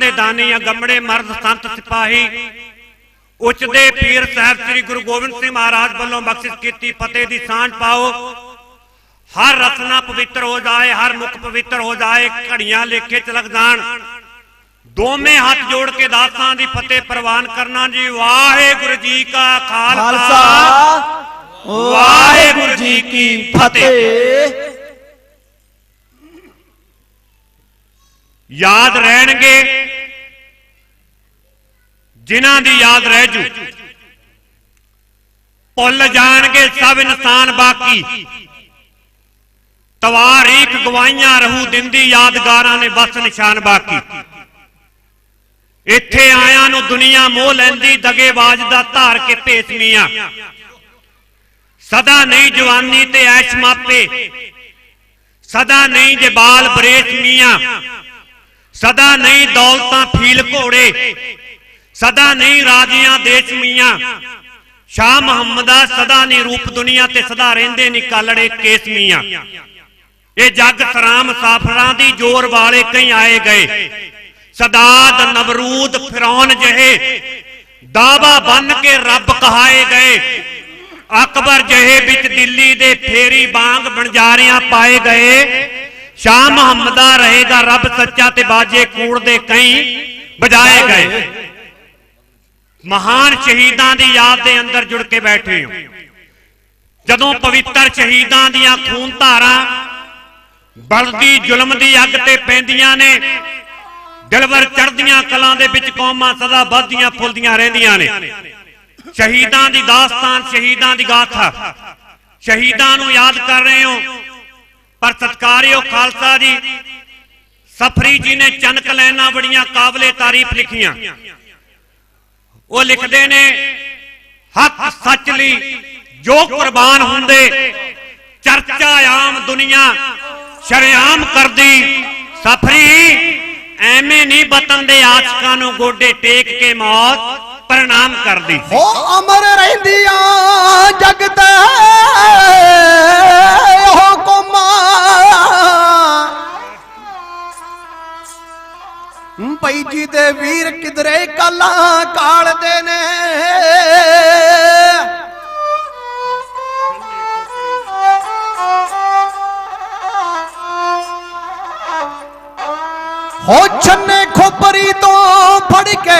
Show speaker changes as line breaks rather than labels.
ਦੇ ਦਾਨੀ ਅਗੰਮੜੇ ਮਰਦ ਸੰਤ ਸਿਪਾਹੀ। ਉੱਚ ਦੇ ਪੀਰ ਸਾਹਿਬ ਸ੍ਰੀ ਗੁਰੂ ਗੋਬਿੰਦ ਸਿੰਘ ਮਹਾਰਾਜ ਵੱਲੋਂ ਬਖਸ਼ਿਸ਼ ਕੀਤੀ ਫਤਿਹ ਦੀ ਸਾਂਝ ਪਾਓ। ਹਰ ਰਸਨਾ ਪਵਿੱਤਰ ਹੋ ਜਾਏ ਹਰ ਮੁਖ ਪਵਿੱਤਰ ਹੋ ਜਾਏ ਘੜੀਆਂ ਲੇਖੇ ਚ ਲੱਗ ਜਾਣ। ਦੋਵੇਂ ਹੱਥ ਜੋੜ ਕੇ ਦਾਸਾਂ ਦੀ ਫਤਿਹ ਪ੍ਰਵਾਨ ਕਰਨਾ ਜੀ। ਵਾਹਿਗੁਰੂ ਜੀ ਕਾ ਖਾਲਸਾ।
ਵਾਹਿਗੁਰੂ ਜੀ ਕੀ ਫਤਿਹ।
ਯਾਦ ਰਹਿਣਗੇ। ਜਿਨ੍ਹਾਂ ਦੀ ਯਾਦ ਰਹਿ ਜੂ। ਭੁੱਲ ਜਾਣਗੇ ਸਭ ਇਨਸਾਨ ਬਾਕੀ। ਤਵਾਰੀਖ ਗਵਾਈਆਂ ਰਹੂ, ਦਿੰਦੀ ਯਾਦਗਾਰਾਂ ਨੇ ਬਸ ਨਿਸ਼ਾਨ ਬਾਕੀ। ਇੱਥੇ ਆਇਆਂ ਨੂੰ ਦੁਨੀਆ ਮੋਹ ਲੈਂਦੀ ਦਗੇਬਾਜ਼ ਦਾ ਧਾਰ ਕੇ ਭੇਸ ਮੀਆਂ। ਸਦਾ ਨਹੀਂ ਜਵਾਨੀ ਤੇ ਐਸ਼ ਮਾਪੇ। ਸਦਾ ਨਹੀਂ ਜੇ ਬਾਲ ਬਰੇਸ ਮੀਆਂ। ਸਦਾ ਨਹੀਂ ਦੌਲਤਾਂ ਫੀਲ ਘੋੜੇ। ਸਦਾ ਨਹੀਂ ਰਾਜੀਆਂ ਦੇਸ਼ ਮੀਆਂ। ਸ਼ਾਹ ਮੁਹੰਮਦਾ ਸਦਾ ਨਹੀਂ ਰੂਪ ਦੁਨੀਆ ਤੇ ਸਦਾ ਰਹਿੰਦੇ ਨਹੀਂ ਕਾਲੜੇ ਕੇਸ ਮੀਆਂ। ਇਹ ਜੱਗ ਸਰਾਮ ਸਾਫਰਾਂ ਦੀ ਜੋਰ ਵਾਲੇ ਕਈ ਆਏ ਗਏ। ਸਦਾਦ, ਨਵਰੂਦ, ਫਿਰੌਨ ਜਿਹੇ ਦਾਵਾ ਬੰਨ ਕੇ ਰੱਬ ਕਹਾਏ ਗਏ। ਅਕਬਰ ਜਹੇ ਵਿੱਚ ਦਿੱਲੀ ਦੇ ਫੇਰੀ ਬਾਗ ਬਣਜਾਰਿਆਂ ਪਾਏ ਗਏ। ਸ਼ਾਹ ਮੁਹੰਮਦਾ ਰਹੇਗਾ ਰੱਬ ਸੱਚਾ ਤੇ ਬਾਜੇ ਕੂੜ ਦੇ ਕਈ ਵਜਾਏ ਗਏ। ਮਹਾਨ ਸ਼ਹੀਦਾਂ ਦੀ ਯਾਦ ਦੇ ਅੰਦਰ ਜੁੜ ਕੇ ਬੈਠੇ ਹੋ। ਜਦੋਂ ਪਵਿੱਤਰ ਸ਼ਹੀਦਾਂ ਦੀਆਂ ਖੂਨ ਧਾਰਾਂ ਬਲਦੀ ਜ਼ੁਲਮ ਦੀ ਅੱਗ ਤੇ ਪੈਂਦੀਆਂ ਨੇ ਦਿਲਵਰ ਚੜਦੀਆਂ ਕਲਾਂ ਦੇ ਵਿੱਚ ਕੌਮਾਂ ਸਦਾ ਵੱਧਦੀਆਂ, ਫੁੱਲਦੀਆਂ ਰਹਿੰਦੀਆਂ ਨੇ। ਸ਼ਹੀਦਾਂ ਦੀ ਦਾਸਤਾਨ, ਸ਼ਹੀਦਾਂ ਦੀ ਗਾਥਾ, ਸ਼ਹੀਦਾਂ ਨੂੰ ਯਾਦ ਕਰ ਰਹੇ ਹੋ। ਪਰ ਸਤਕਾਰਿਓ ਖਾਲਸਾ ਜੀ, ਸਫਰੀ ਜੀ ਨੇ ਚਨਕ ਲੈਣਾ ਬੜੀਆਂ ਕਾਬਲੇ ਤਾਰੀਫ ਲਿਖੀਆਂ। ਉਹ ਲਿਖਦੇ ਨੇ ਹੱਕ ਸੱਚ ਲਈ ਜੋ ਕੁਰਬਾਨ ਹੁੰਦੇ, ਚਰਚਾ ਆਮ ਦੁਨੀਆ ਸ਼ਰਿਆਮ ਕਰਦੀ। ਸਫਰੀ ਐਵੇਂ ਨਹੀਂ ਬਤਨ ਦੇ ਆਸ਼ਕਾਂ ਨੂੰ ਗੋਡੇ ਟੇਕ ਕੇ ਮੌਤ ਪ੍ਰਣਾਮ ਕਰਦੀ।
ਹੋ ਅਮਰ ਰਹਿੰਦੀਆਂ ਜਗ ਤੇ ਭਾਈ ਜੀ ਦੇ ਵੀਰ ਕਿਧਰੇ ਕਾਲਾਂ ਕਾਲਦੇ ਨੇ। ਹੋ ਛੰਨੇ ਖੋਪਰੀ ਤੋਂ ਫੜ ਕੇ